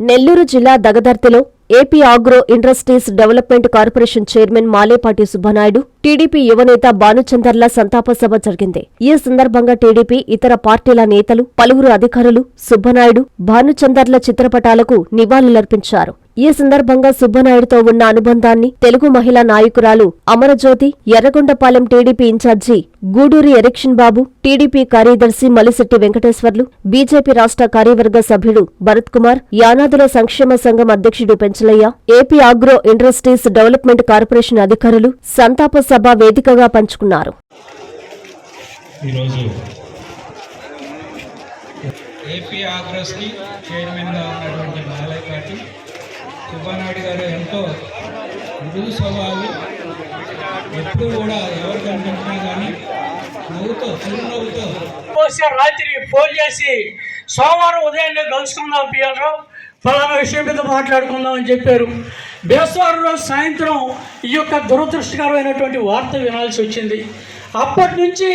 నెల్లూరు జిల్లా దగదర్తిలో AP agro industries development corporation chairman Malepati Subbanaidu TDP యువనేత భానుచందర్ల సంతాప సభ జరిగింది. ఈ సందర్భంగా టీడీపీ ఇతర పార్టీల నేతలు పలువురు అధికారులు సుబ్బనాయుడు భానుచందర్ల చిత్రపటాలకు నివాళులర్పించారు. ఈ సందర్భంగా సుబ్బనాయుడుతో ఉన్న అనుబంధాన్ని తెలుగు మహిళా నాయకురాలు Amarajyothi Yerragondapalem TDP incharge Gooduri Erikshan Babu TDP కార్యదర్శి మలిశెట్టి వెంకటేశ్వర్లు బీజేపీ రాష్ట్ర కార్యవర్గ సభ్యుడు భరత్ కుమార్ యానాదుల సంక్షేమ సంఘం అధ్యక్షుడు Penchalaiah AP agro industries development corporation అధికారులు సంతాప సభ వేదికగా పంచుకున్నారు. ఈరోజు ఏపీ ఆగ్రోస్కి చైర్మన్గా ఉన్నటువంటి మాలయపాటి సుబ్బానాయుడు గారు ఎంతో మృదు స్వభావి. ఎప్పుడు కూడా ఎవరు కానీ నవ్వుతో చిరునవ్వుతో రాత్రి ఫోన్ చేసి సోమవారం ఉదయాన్నే కలుసుకుందాం పిఎల్రావు. ఫలానా విషయం మీద మాట్లాడుకుందాం అని చెప్పారు. బేస్తవారం రోజు సాయంత్రం ఈ యొక్క దురదృష్టకరమైనటువంటి వార్త వినాల్సి వచ్చింది. అప్పటి నుంచి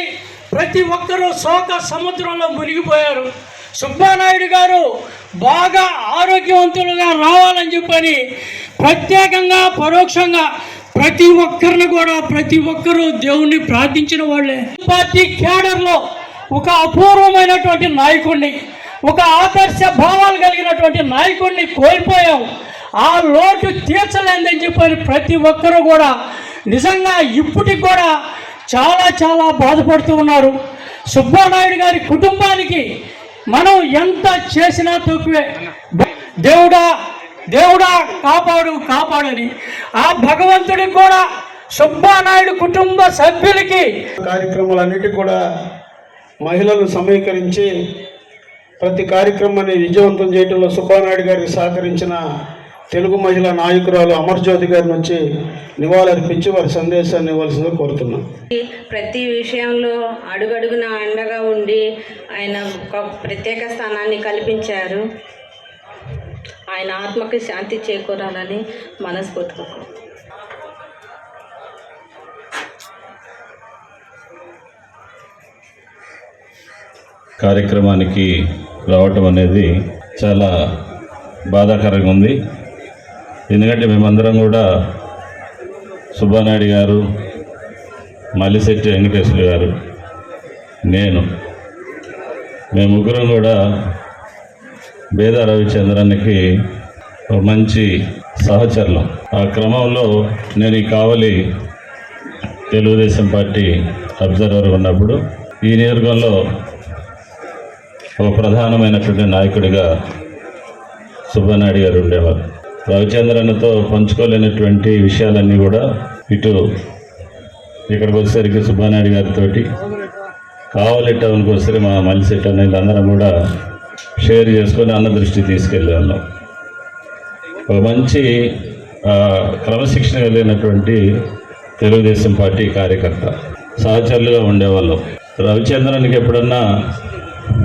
ప్రతి ఒక్కరూ శోక సముద్రంలో మునిగిపోయారు. సుబ్బానాయుడు గారు బాగా ఆరోగ్యవంతులుగా రావాలని చెప్పని ప్రత్యేకంగా పరోక్షంగా ప్రతి ఒక్కరిని కూడా ప్రతి ఒక్కరూ దేవుణ్ణి ప్రార్థించిన వాళ్ళే. పార్టీ క్యాడర్లో ఒక అపూర్వమైనటువంటి నాయకుడిని ఒక ఆదర్శ భావాలు కలిగినటువంటి నాయకుడిని కోల్పోయాం. ఆ లోటు తీర్చలేదని చెప్పని ప్రతి ఒక్కరూ కూడా నిజంగా ఇప్పటికి కూడా చాలా చాలా బాధపడుతూ ఉన్నారు. సుబ్బానాయుడు గారి కుటుంబానికి మనం ఎంత చేసినా తక్కువే. దేవుడా దేవుడా కాపాడు కాపాడని. ఆ భగవంతుడికి కూడా సుబ్బానాయుడు కుటుంబ సభ్యులకి కార్యక్రమాలన్నిటి కూడా మహిళలు సమీకరించి ప్రతి కార్యక్రమాన్ని విజయవంతం చేయడంలో సుబ్బానాయుడు గారికి సహకరించిన తెలుగు మహిళా నాయకురాలు అమర్జ్యోతి గారి నుంచి నివాళులర్పించి వారి సందేశాన్ని ఇవ్వాల్సిందిగా కోరుతున్నాం. ప్రతి విషయంలో అడుగడుగున అండగా ఉండి ఆయన ఒక ప్రత్యేక స్థానాన్ని కల్పించారు. ఆయన ఆత్మకి శాంతి చేకూరాలని మనస్ఫూర్తిగా కోరుకుంటున్నాను. కార్యక్రమానికి రావటం అనేది చాలా బాధాకరంగా ఉంది. ఎందుకంటే మేమందరం కూడా సుబ్బానాయుడు గారు మల్లిశెట్టి వెంకటేశ్వర గారు నేను మేము ముగ్గురం కూడా బేద రవిచంద్రన్కి ఒక మంచి సహచరులం. ఆ క్రమంలో నేను ఈ కావలి తెలుగుదేశం పార్టీ అబ్జర్వర్ ఉన్నప్పుడు ఈ నియోజకవర్గంలో ఒక ప్రధానమైనటువంటి నాయకుడిగా సుబ్బనాయుడు గారు ఉండేవారు. రవిచంద్రన్తో పంచుకోలేనటువంటి విషయాలన్నీ కూడా ఇటు ఇక్కడికి వచ్చేసరికి సుబ్బానాయుడు గారితో కావలి టౌన్కి వస్తే మా మల్లిశెట్టి అనేది అందరం కూడా షేర్ చేసుకొని అన్న దృష్టి తీసుకెళ్ళే వాళ్ళం ఒక మంచి క్రమశిక్షణ కలిగినటువంటి తెలుగుదేశం పార్టీ కార్యకర్త. సహచరులుగా ఉండేవాళ్ళం. రవిచంద్రన్కి ఎప్పుడన్నా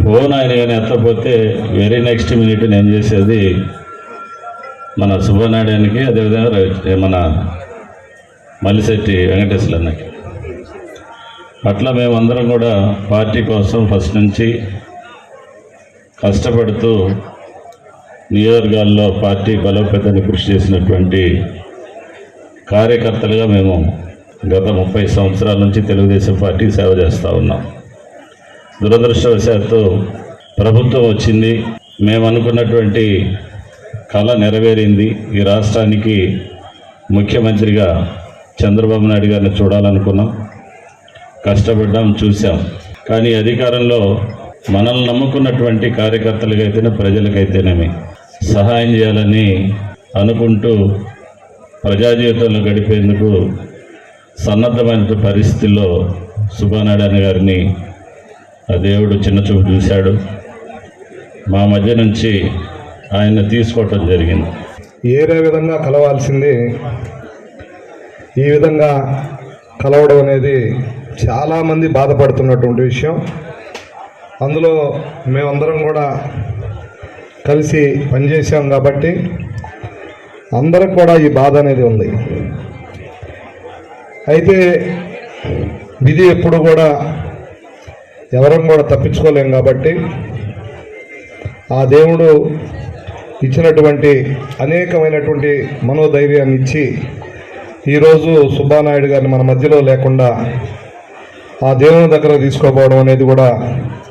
ఫోన్ ఆయన కానీ ఎత్తపోతే వెరీ నెక్స్ట్ మినిట్ నేను చేసేది మన సుబ్బనాయుడానికి అదేవిధంగా మన మల్లిశెట్టి వెంకటేశ్వర అన్నకి అట్లా మేమందరం కూడా పార్టీ కోసం ఫస్ట్ నుంచి కష్టపడుతూ నియోజకవర్గాల్లో పార్టీ బలోపేతాన్ని కృషి చేసినటువంటి కార్యకర్తలుగా మేము గత ముప్పై సంవత్సరాల నుంచి తెలుగుదేశం పార్టీ సేవ చేస్తూ ఉన్నాం. దురదృష్టవశాత్తు ప్రభుత్వం వచ్చింది. మేము అనుకున్నటువంటి కళ నెరవేరింది. ఈ రాష్ట్రానికి ముఖ్యమంత్రిగా చంద్రబాబు నాయుడు గారిని చూడాలనుకున్నాం. కష్టపడ్డాం చూసాం కానీ అధికారంలో మనల్ని నమ్ముకున్నటువంటి కార్యకర్తలకైతేనే ప్రజలకైతేనేమి సహాయం చేయాలని అనుకుంటూ ప్రజా జీవితంలో గడిపేందుకు సన్నద్ధమైన పరిస్థితుల్లో సుబ్బానాయుడు గారిని ఆ దేవుడు చిన్న చూపు చూశాడు. మా మధ్య నుంచి ఆయన తీసుకోవటం జరిగింది. ఏరే విధంగా కలవాల్సింది ఈ విధంగా కలవడం అనేది చాలామంది బాధపడుతున్నటువంటి విషయం. అందులో మేమందరం కూడా కలిసి పనిచేసాం కాబట్టి అందరికి కూడా ఈ బాధ అనేది ఉంది. అయితే విధి ఎప్పుడు కూడా ఎవరం కూడా తప్పించుకోలేం కాబట్టి ఆ దేవుడు ఇచ్చినటువంటి అనేకమైనటువంటి మనోధైర్యాన్ని ఇచ్చి ఈరోజు సుబ్బానాయుడు గారిని మన మధ్యలో లేకుండా ఆ దేవుని దగ్గర తీసుకోపోవడం అనేది కూడా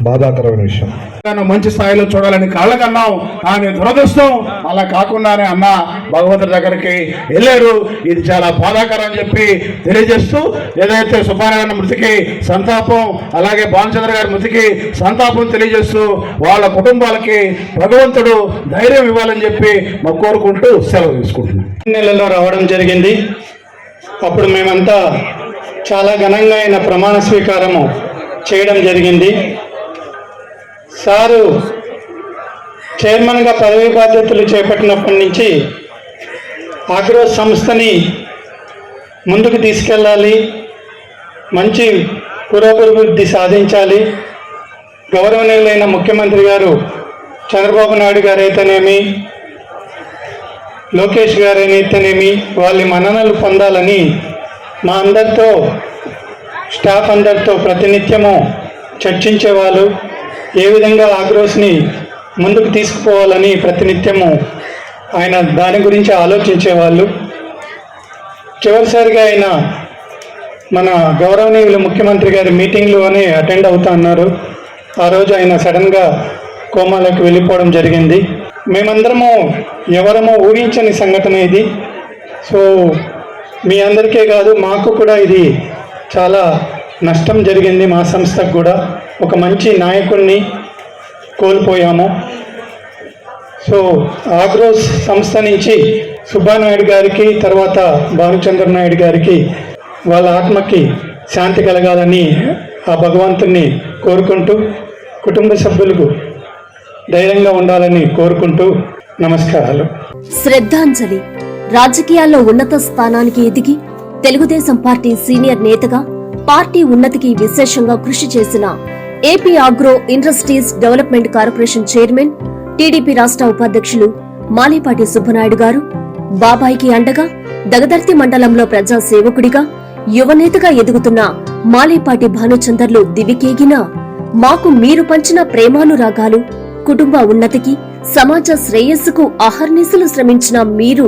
బాధాకరమైన విషయం. నన్ను మంచి స్థాయిలో చూడాలని కళ్ళకన్నాం కానీ దురదృష్టం అలా కాకుండానే అన్న భగవంతుడి దగ్గరికి వెళ్ళారు ఇది చాలా బాధాకరం అని చెప్పి తెలియజేస్తూ ఏదైతే సుబ్బారాయణ మృతికి సంతాపం అలాగే భానుచంద్ర గారి మృతికి సంతాపం తెలియజేస్తూ వాళ్ళ కుటుంబాలకి భగవంతుడు ధైర్యం ఇవ్వాలని చెప్పి మా కోరుకుంటూ సెలవు తీసుకుంటున్నాం. నెలలో రావడం జరిగింది. అప్పుడు మేమంతా చాలా ఘనంగా ఆయన ప్రమాణ స్వీకారము చేయడం జరిగింది. సారు చైర్మన్గా పదవి బాధ్యతలు చేపట్టినప్పటి నుంచి ఆగ్రో సంస్థని ముందుకు తీసుకెళ్ళాలి మంచి పురోభివృద్ధి సాధించాలి. గౌరవనీయులైన ముఖ్యమంత్రి గారు చంద్రబాబు నాయుడు గారు అయితేనేమి లోకేష్ గారు అయితేనేమి వాళ్ళ మన్ననలు పొందాలని మా అందరితో స్టాఫ్ అందరితో ప్రతినిత్యము చర్చించేవాళ్ళు ఏ విధంగా ఆగ్రోస్ని ముందుకు తీసుకుపోవాలని ప్రతినిత్యము ఆయన దాని గురించి ఆలోచించేవాళ్ళు. చివరిసారిగా ఆయన మన గౌరవనీయులు ముఖ్యమంత్రి గారి మీటింగ్లోనే అటెండ్ అవుతా అన్నారు. ఆ రోజు ఆయన సడన్గా కోమాలోకి వెళ్ళిపోవడం జరిగింది. మేమందరము ఎవరమో ఊహించని సంఘటన ఇది. సో మీ అందరికే కాదు మాకు కూడా ఇది చాలా నష్టం జరిగింది మా సంస్థకు కూడా. ఒక మంచి నాయకుడిని కోల్పోయాము. సో ఆగ్రోస్ సంస్థ నుంచి సుబ్బానాయుడు గారికి తర్వాత భానుచంద్ర నాయుడు గారికి వాళ్ళ ఆత్మకి శాంతి కలగాలని ఆ భగవంతుని కోరుకుంటూ కుటుంబ సభ్యులకు ధైర్యంగా ఉండాలని కోరుకుంటూ నమస్కారాలు. శ్రద్ధాంజలి. రాజకీయాల్లో ఉన్నత స్థానానికి ఎదిగి తెలుగుదేశం పార్టీ సీనియర్ నేతగా పార్టీ ఉన్నతికి విశేషంగా కృషి చేసిన AP agro industries development corporation chairman TDP రాష్ట్ర ఉపాధ్యక్షులు మాలేపాటి సుబ్బనాయుడు గారు బాబాయికి అండగా దగదర్తి మండలంలో ప్రజా సేవకుడిగా యువనేతగా ఎదుగుతున్న మాలేపాటి భానుచందర్లు దివికేగినా మాకు మీరు పంచిన ప్రేమానురాగాలు కుటుంబ ఉన్నతికి సమాజ శ్రేయస్సుకు అహర్నిశలు శ్రమించిన మీరు